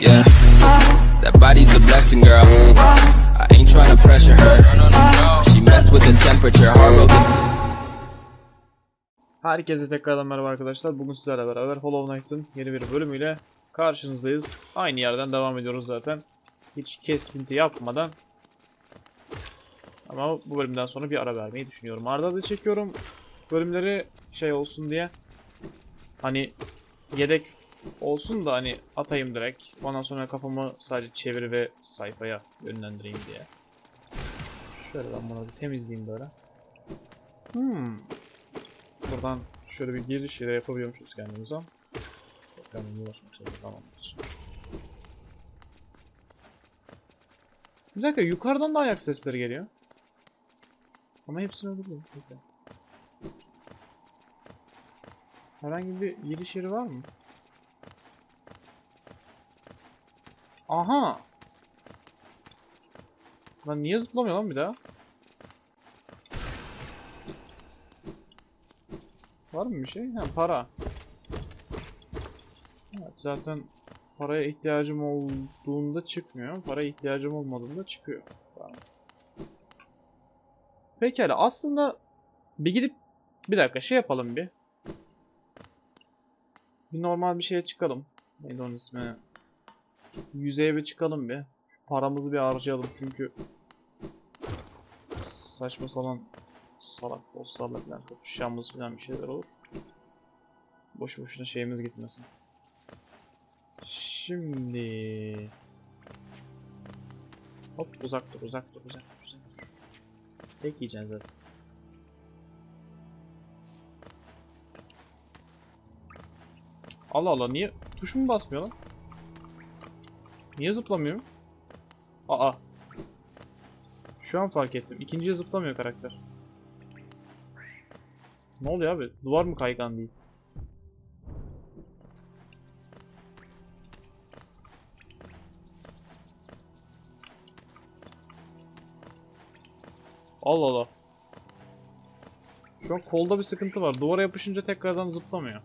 Yeah, that body's a blessing, girl. I ain't tryna pressure her. She messed with the temperature. İs Herkese tekrardan merhaba arkadaşlar. Bugün sizlerle beraber Hollow Knight'ın yeni bir bölümüyle karşınızdayız. Aynı yerden devam ediyoruz zaten. Hiç kesinti yapmadan. Ama bu bölümden sonra bir ara vermeyi düşünüyorum. Arada da çekiyorum bölümleri şey olsun diye. Hani yedek olsun da hani atayım direkt. Ondan sonra kafamı sadece çevir ve sayfaya yönlendireyim diye. Şöyle ben bunu temizleyeyim böyle. Hmm. Buradan şöyle bir giriş yere yapabiliyormuşuz kendimize. Kendimize ulaşmışız tamamdır. Bir dakika yukarıdan da ayak sesleri geliyor. Ama hepsini. Peki. Herhangi bir giriş yeri var mı? Aha! Lan niye zıplamıyor lan bir daha? Var mı bir şey? Ha para. Evet, zaten paraya ihtiyacım olduğunda çıkmıyor. Paraya ihtiyacım olmadığında çıkıyor. Tamam. Pekala aslında bir gidip bir dakika şey yapalım bir. Bir normal bir şeye çıkalım. Neydi onun ismi? Yüzeye bir çıkalım bir. Paramızı bir harcayalım çünkü saçma sapan salak bosslarla falan kapışacağımız falan bir şeyler olur. Boşu boşuna şeyimiz gitmesin. Şimdi... Hop uzak dur uzak dur uzak dur uzak dur. Tek yiyeceksin zaten. Allah Allah niye tuşumu basmıyor lan? Niye zıplamıyor? Aa. Şu an fark ettim. İkinciye zıplamıyor karakter. Ne oluyor abi? Duvar mı kaygan değil? Allah Allah. Şu an kolda bir sıkıntı var. Duvara yapışınca tekrardan zıplamıyor.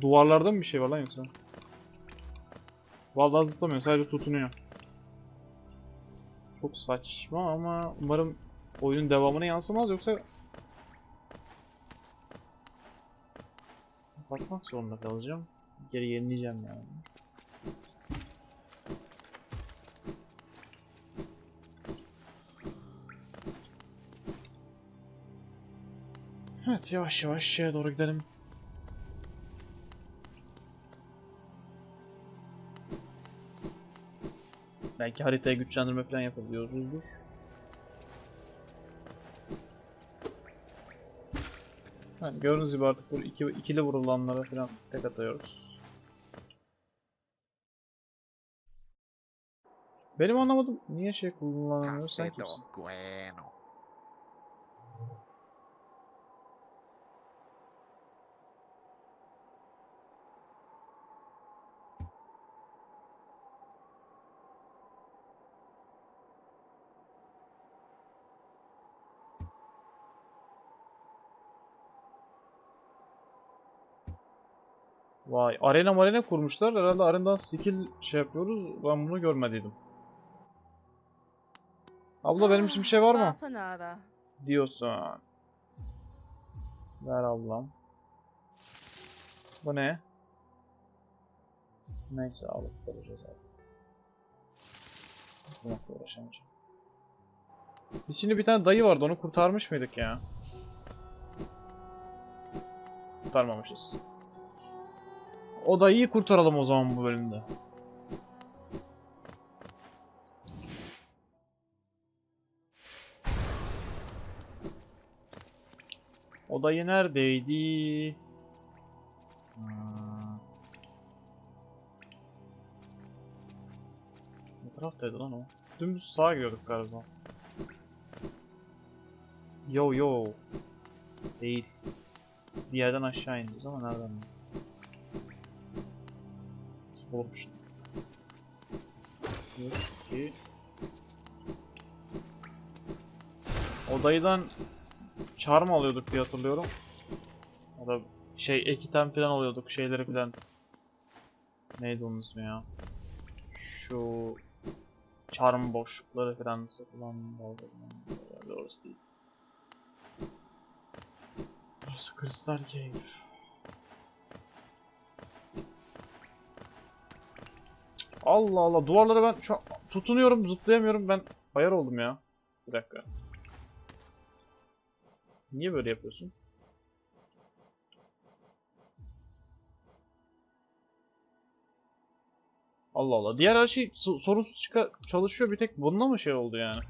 Duvarlarda mı bir şey var lan yoksa? Vallahi zıplamıyor. Sadece tutunuyor. Çok saçma ama umarım oyunun devamına yansımaz yoksa bakmak zorunda kalacağım. Geri yenileyeceğim yani. Evet yavaş yavaş şeye doğru gidelim. Belki haritaya güçlendirme falan yapabiliyoruzdur. Yani gördüğünüz gibi artık bu iki, ikili vurulanlara falan tek atıyoruz. Benim anlamadım niye şey kullanamıyor sen? Vay arena marena kurmuşlar herhalde arendan skill şey yapıyoruz ben bunu görmediydim. Abla benim için bir şey var mı? Diyorsun. Ver ablam. Bu ne? Neyse alıp vereceğiz abi. Bulmakla uğraşamayacağım. Biz şimdi bir tane dayı vardı onu kurtarmış mıydık ya? Kurtarmamışız. O dayıyı kurtaralım o zaman bu bölümde. O dayı neredeydi? Hmm. Ne taraftaydı lan o? Dümdüz sağa gidiyorduk galiba. Yo yo. Değil. Bir yerden aşağı iniyoruz ama nereden? Olmuş. Bir, iki. O dayıdan çağrı mı alıyorduk diye hatırlıyorum. O da şey ek item falan alıyorduk şeyleri falan. Neydi onun ismi ya? Şu charm boşlukları falan satılan orası değil. Burası Crystal Cave. Allah Allah duvarlara ben şu an tutunuyorum zıplayamıyorum ben ayar oldum ya. Bir dakika. Niye böyle yapıyorsun? Allah Allah. Diğer her şey so- sorunsuz çıka çalışıyor. Bir tek bununla mı şey oldu yani?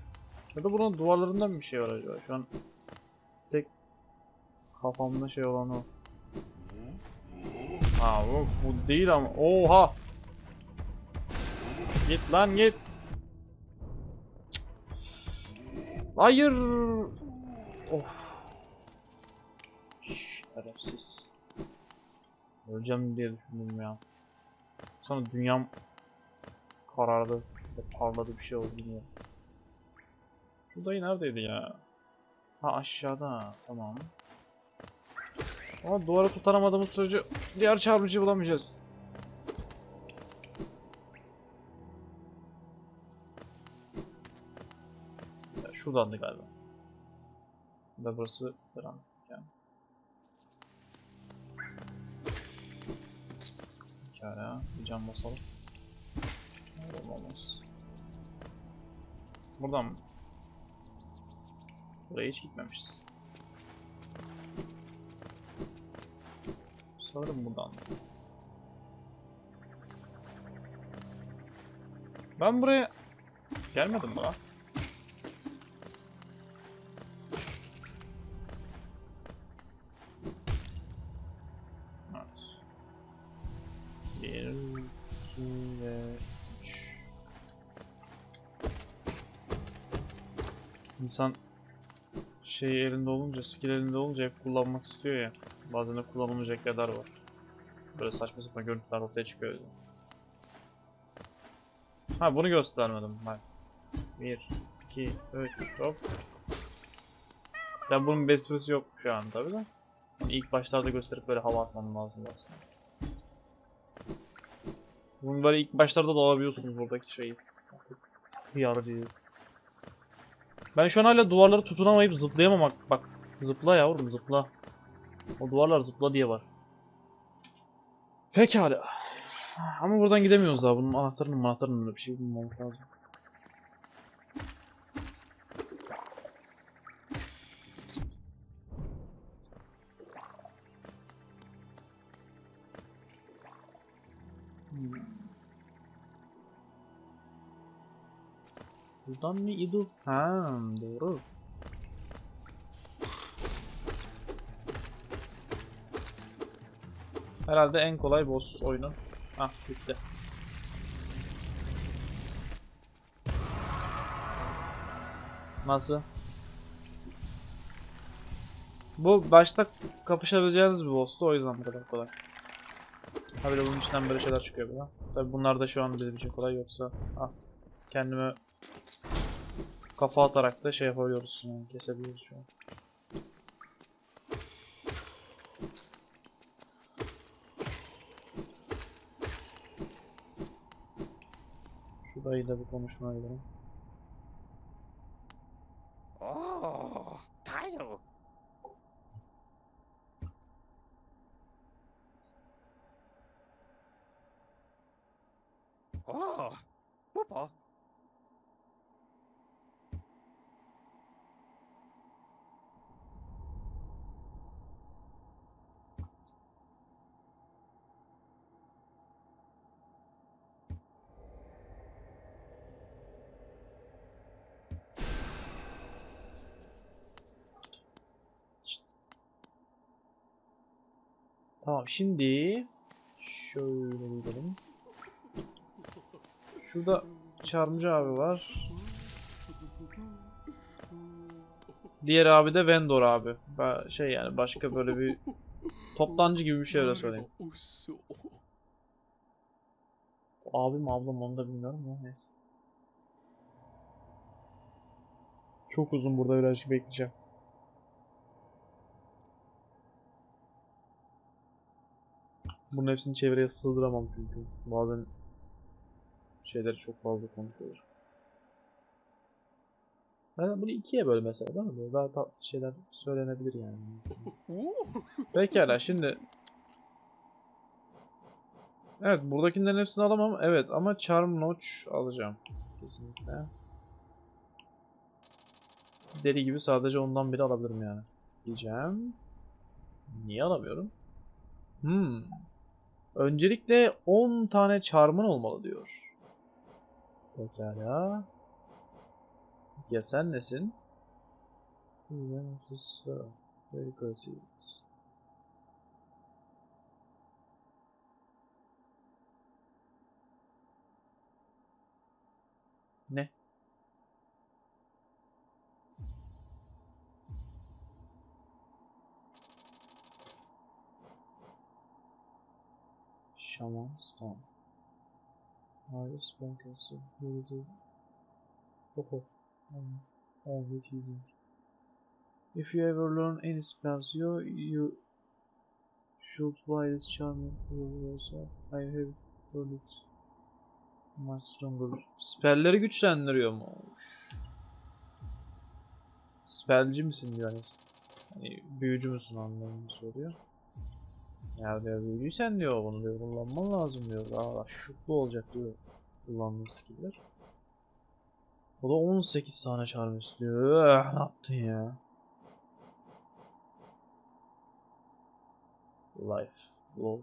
Ya da buranın duvarlarında mı bir şey var acaba? Şu an tek kafamda şey olan o. Ha bu, bu değil ama. Oha! Git lan git. Hayır. Of. Şerefsiz. Öleceğim diye düşündüm ya. Sonra dünyam karardı. Parladı bir şey oldu bilmiyorum. Şu dayı neredeydi ya? Ha aşağıda. Tamam. Ama duvara tutanamadığımız sürece diğer çarpıcıyı bulamayacağız. Şuradandı galiba. Ve burası karanlık yani. Pekala. Bir cam basalım. Olmaz. Buradan mı? Buraya hiç gitmemişiz. Sanırım buradan. Ben buraya gelmedim mi lan? İnsan şey elinde olunca, skill elinde olunca hep kullanmak istiyor ya. Bazen de kullanılmayacak kadar var. Böyle saçma sapan görüntüler ortaya çıkıyor. Ha bunu göstermedim ben. 1, 2, 3, hop. Ya bunun besmesi yok şu an tabi de. Yani ilk başlarda gösterip böyle hava atmam lazım aslında. Bunu böyle ilk başlarda da alabiliyorsunuz buradaki şeyi. Yarıcıyı. Ben şu an hala duvarları tutunamayıp zıplayamamak. Bak zıpla yavrum zıpla. O duvarlar zıpla diye var. Pekala. Ama buradan gidemiyoruz daha. Bunun anahtarının anahtarının bir şey bulmamız lazım. Hmm. Buradan mı idu? Ha, doğru. Herhalde en kolay boss oyunu. Ah bitti. Nasıl? Bu başta kapışabileceğiniz bir boss'tu o yüzden bu kadar kolay. De bunun içinden böyle şeyler çıkıyor bana. Tabi bunlar da şu an bizim için kolay yoksa ah kendime kafa atarak da şey yapabiliyoruz yani kesebiliyoruz şu an. Şu dayıyla bir konuşmaya gidelim. Oh, Tayo. Oh, Whoopa. Tamam şimdi şöyle gidelim. Şurada Çarmıcı abi var. Diğer abi de Vendor abi. Ba- Şey yani başka böyle bir toptancı gibi bir şey öyle söyleyeyim. Abim ablam onu da bilmiyorum ya neyse. Çok uzun burada birazcık bekleyeceğim. Bunun hepsini çevreye sığdıramam çünkü. Bazen şeyleri çok fazla konuşuyorlar. Ben bunu ikiye böl mesela değil mi? Böyle Daha tatlı şeyler söylenebilir yani. Pekala şimdi Evet buradakilerin hepsini alamam. Evet ama Charm Notch alacağım. Kesinlikle. Deli gibi sadece ondan biri alabilirim yani. Diyeceğim. Niye alamıyorum? Hmm. Öncelikle 10 tane Charm'ın olmalı diyor. Pekala. Ya sen nesin? Very crazy. Shaman Stone. Iris Bankası. Yürüdü. Oho. Um, only teasing. If you ever learn any spells, you, you should buy this charming for yourself. I have heard it. Much stronger. Spellleri güçlendiriyormuş. Spellci misin diyor hani. Hani büyücü müsün anlamını soruyor. Eğer diyor büyücüysen diyor bunu diyor kullanman lazım diyor. Daha şutlu olacak diyor kullandığın skiller. O da 18 tane çarm istiyor. Eh, ne yaptın ya? Life. Blood.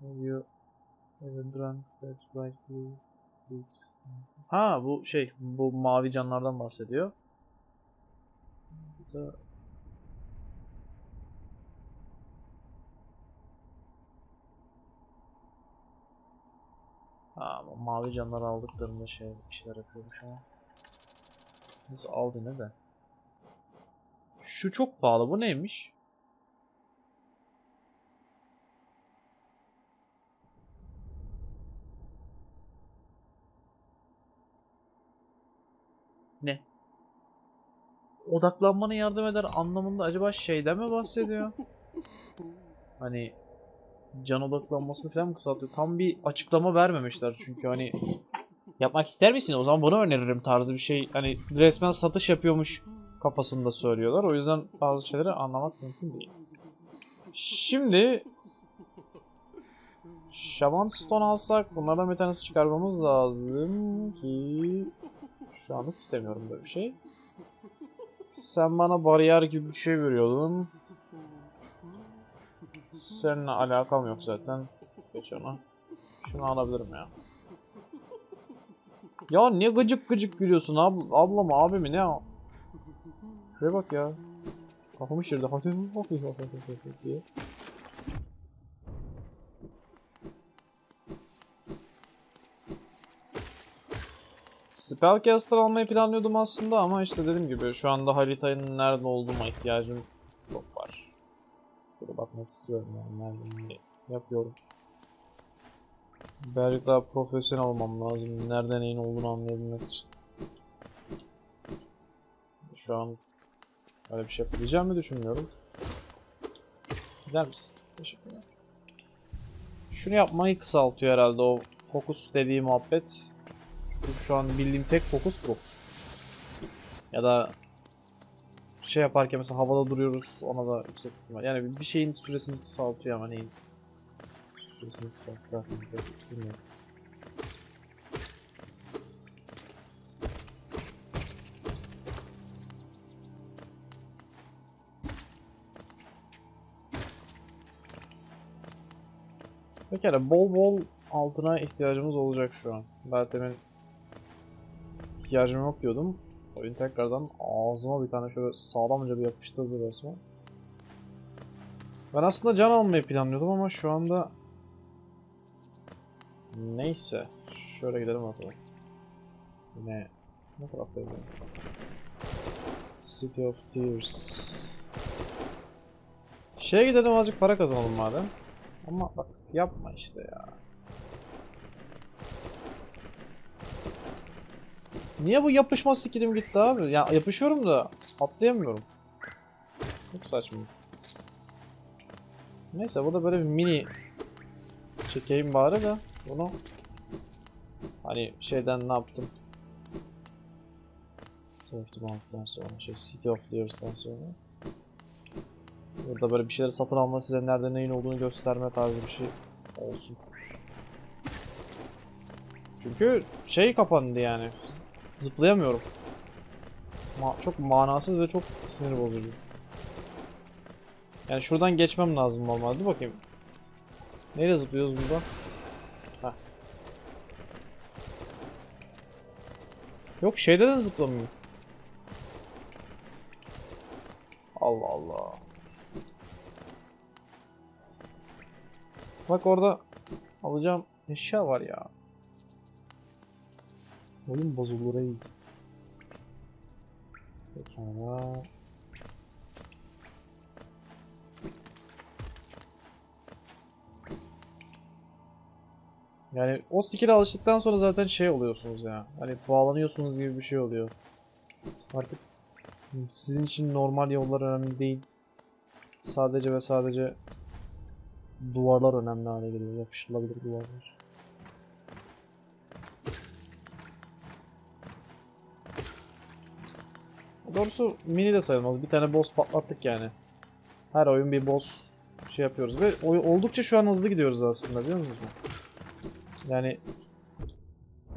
Have you ever drunk that bright blue? Ha bu şey bu mavi canlardan bahsediyor. Bu da Bu mavi canları aldıklarında şey bir şeyler yapıyormuş ama. Nasıl aldı ne de? Şu çok pahalı. Bu neymiş? Ne? Odaklanmana yardım eder anlamında acaba şeyden mi bahsediyor? Hani can odaklanmasını falan mı kısaltıyor? Tam bir açıklama vermemişler çünkü hani yapmak ister misin? O zaman bunu öneririm tarzı bir şey. Hani resmen satış yapıyormuş kafasında söylüyorlar. O yüzden bazı şeyleri anlamak mümkün değil. Şimdi Shaman Stone alsak bunlardan bir tanesi çıkarmamız lazım ki şu anlık istemiyorum böyle bir şey. Sen bana bariyer gibi bir şey veriyordun. Seninle alakam yok zaten. Geç onu. Şunu alabilirim ya. Ya niye gıcık gıcık gülüyorsun ab abla mı abi mi ne ya? Şuraya bak ya. Kafamı şişirdi. Hafif hafif hafif hafif diye. Spellcaster almayı planlıyordum aslında ama işte dediğim gibi şu anda haritanın nerede olduğuma ihtiyacım. Şöyle bakmak istiyorum yani nerede ne yapıyorum. Belki daha profesyonel olmam lazım. Nerede neyin olduğunu anlayabilmek için. Şu an öyle bir şey yapabileceğimi düşünmüyorum. Gider misin? Teşekkürler. Şunu yapmayı kısaltıyor herhalde o fokus dediği muhabbet. Çünkü şu an bildiğim tek fokus bu. Ya da şey yaparken mesela havada duruyoruz ona da yüksek ihtimal. Yani bir şeyin süresini kısaltıyor ama neyin süresini kısaltıyor. Bilmiyorum. Pekala bol bol altına ihtiyacımız olacak şu an. Ben demin ihtiyacım yok diyordum. Oyun tekrardan ağzıma bir tane şöyle sağlamca bir yapıştırdı resmen. Ben aslında can almayı planlıyordum ama şu anda Neyse. Şöyle gidelim bakalım. Ne? Ne taraftayım ben? City of Tears. Şeye gidelim azıcık para kazanalım madem. Ama bak yapma işte ya. Niye bu yapışma skillim gitti abi? Ya yapışıyorum da atlayamıyorum. Çok saçma. Neyse burada böyle bir mini çekeyim bari de bunu. Hani şeyden ne yaptım? Mountain'dan sonra, şey City of Tears'tan sonra. Burada böyle bir şeyleri satın alma size nerede neyin olduğunu gösterme tarzı bir şey olsun. Çünkü şey kapandı yani. Zıplayamıyorum. Ma- çok manasız ve çok sinir bozucu. Yani şuradan geçmem lazım normalde. Dur bakayım. Neyle zıplıyoruz burada? Heh. Yok şeyden de zıplamıyor. Allah Allah. Bak orada alacağım eşya var ya. Oyun bozuldu reis. Pekala. Yani o skill'e alıştıktan sonra zaten şey oluyorsunuz ya. Hani bağlanıyorsunuz gibi bir şey oluyor. Artık sizin için normal yollar önemli değil. Sadece ve sadece duvarlar önemli hale geliyor. Yapıştırılabilir duvarlar. Doğrusu mini de sayılmaz. Bir tane boss patlattık yani. Her oyun bir boss şey yapıyoruz ve oldukça şu an hızlı gidiyoruz aslında biliyor musunuz? Yani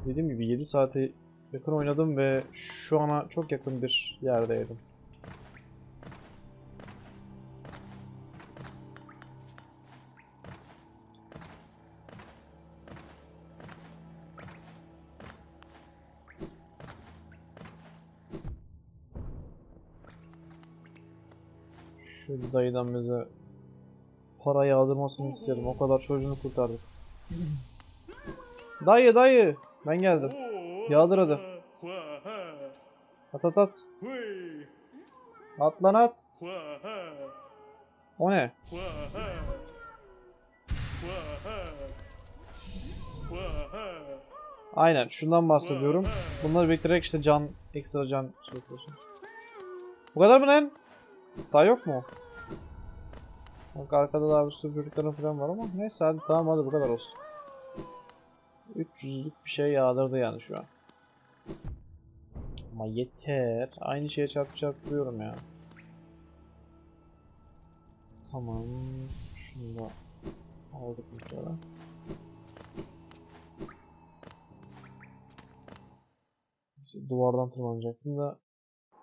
dediğim gibi 7 saate yakın oynadım ve şu ana çok yakın bir yerdeydim. Şu dayıdan bize para yağdırmasını isterim. O kadar çocuğunu kurtardık. Dayı dayı. Ben geldim. Yağdır hadi. At at at. At lan at. O ne? Aynen şundan bahsediyorum. Bunları bekleyerek işte can, ekstra can şey yapıyorsun. Bu kadar mı lan? Daha yok mu? Bak arkada daha bir sürü çocukların falan var ama neyse hadi tamam hadi bu kadar olsun. 300'lük bir şey yağdırdı yani şu an. Ama yeter. Aynı şeye çarpı çarpı duruyorum ya. Tamam. Şunu da aldık muhtemelen. Duvardan tırmanacaktım da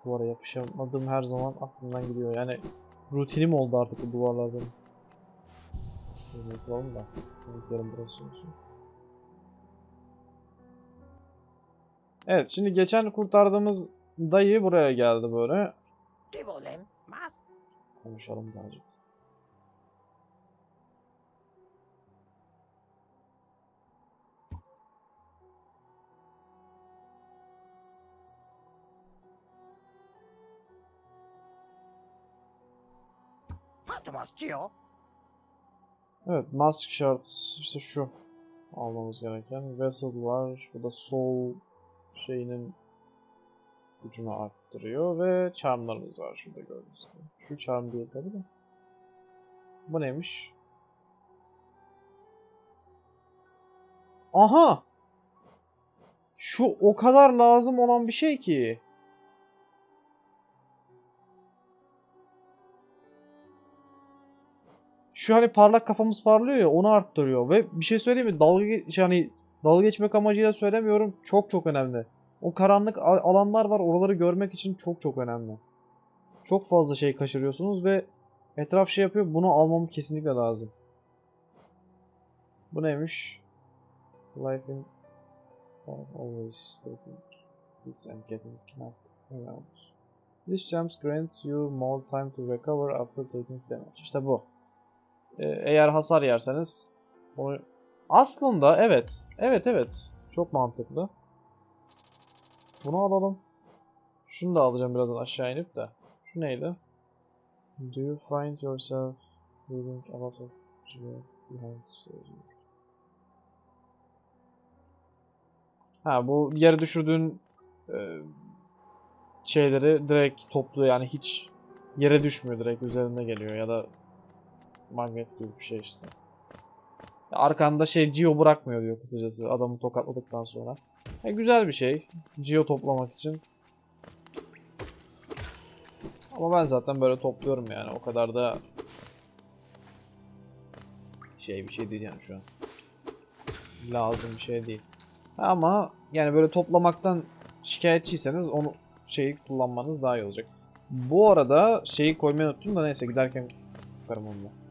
duvara yapışamadığım her zaman aklımdan gidiyor. Yani rutinim oldu artık bu duvarlardan. Şöyle yapalım da. Yarın burası olsun. Evet şimdi geçen kurtardığımız dayı buraya geldi böyle. Konuşalım birazcık. ¿Patmos, tío? Evet mask şart işte şu almamız gereken. Vessel var. Bu da soul şeyinin gücünü arttırıyor ve charmlarımız var şurada gördüğünüz gibi. Şu charm değil tabi de. Bu neymiş? Aha! Şu o kadar lazım olan bir şey ki. Şu hani parlak kafamız parlıyor ya onu arttırıyor ve bir şey söyleyeyim mi? Dalga ge- şey hani dalga geçmek amacıyla söylemiyorum. Çok çok önemli. O karanlık alanlar var. Oraları görmek için çok çok önemli. Çok fazla şey kaçırıyorsunuz ve etraf şey yapıyor. Bunu almam kesinlikle lazım. Bu neymiş? Life in always taking hits and getting around. This jumps grants you more time to recover after taking damage. İşte bu. Ee, eğer hasar yerseniz onu... Aslında evet. Evet evet. Çok mantıklı. Bunu alalım. Şunu da alacağım birazdan aşağı inip de. Şu neydi? Do you find yourself leaving a lot of behind? Ha bu yere düşürdüğün e, şeyleri direkt topluyor yani hiç yere düşmüyor direkt üzerinde geliyor ya da magnet gibi bir şey işte. Arkanda şey Geo bırakmıyor diyor kısacası adamı tokatladıktan sonra. E, güzel bir şey. Geo toplamak için. Ama ben zaten böyle topluyorum yani. O kadar da şey bir şey değil yani şu an. Lazım bir şey değil. Ama yani böyle toplamaktan şikayetçiyseniz onu şeyi kullanmanız daha iyi olacak. Bu arada şeyi koymayı unuttum da neyse giderken bakarım onu da.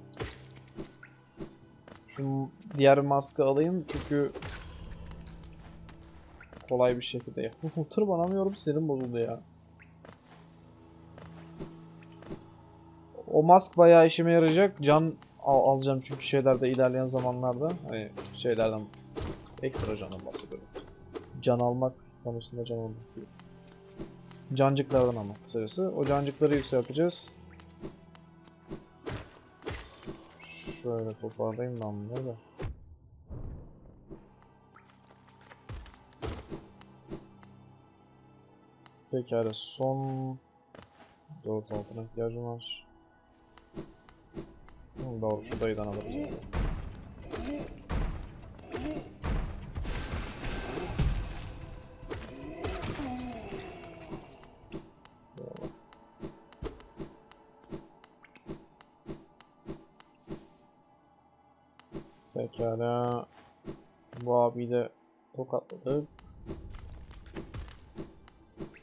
Şu diğer maskı alayım çünkü kolay bir şekilde. Tırmanamıyorum sinirim bozuldu ya. O mask bayağı işime yarayacak. Can al- alacağım çünkü şeylerde ilerleyen zamanlarda hani şeylerden ekstra candan bahsediyorum. Can almak konusunda can olmak değil. Cancıklardan ama kısacası. O cancıkları yükselteceğiz. Şöyle toparlayayım ben bunları da. Pekala son 4 altına ihtiyacım var. Doğru şu dayıdan alırız. Abiyi de tokatladık.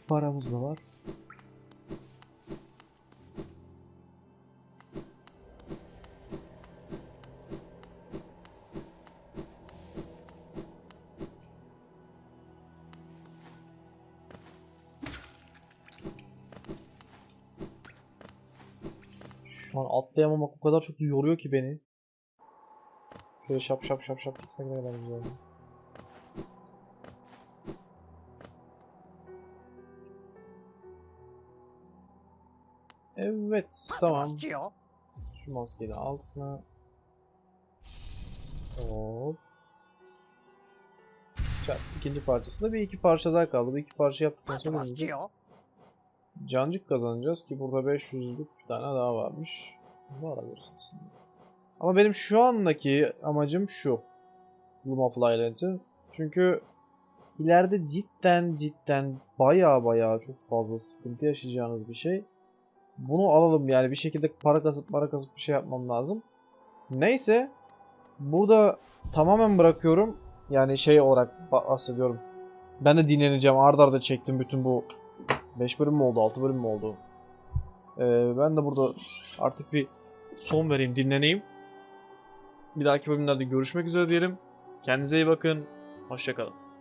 Paramız da var. Şu an atlayamamak o kadar çok yoruyor ki beni. Şöyle şap şap şap şap gitmek ne kadar güzel. Evet tamam. Şu maskeyi de aldık mı? Hop. İkinci parçası da bir iki parça daha kaldı. Bir iki parça yaptıktan sonra önce cancık kazanacağız ki burada 500'lük bir tane daha varmış. Bunu alabiliriz aslında. Ama benim şu andaki amacım şu. Luma Flylight'ı. Çünkü ileride cidden cidden baya baya çok fazla sıkıntı yaşayacağınız bir şey. Bunu alalım yani bir şekilde para kasıp para kasıp bir şey yapmam lazım. Neyse. Burada tamamen bırakıyorum. Yani şey olarak bahsediyorum. Ben de dinleneceğim. Arda arda çektim bütün bu 5 bölüm mü oldu 6 bölüm mü oldu. Ee, ben de burada artık bir son vereyim dinleneyim. Bir dahaki bölümlerde görüşmek üzere diyelim. Kendinize iyi bakın. Hoşçakalın.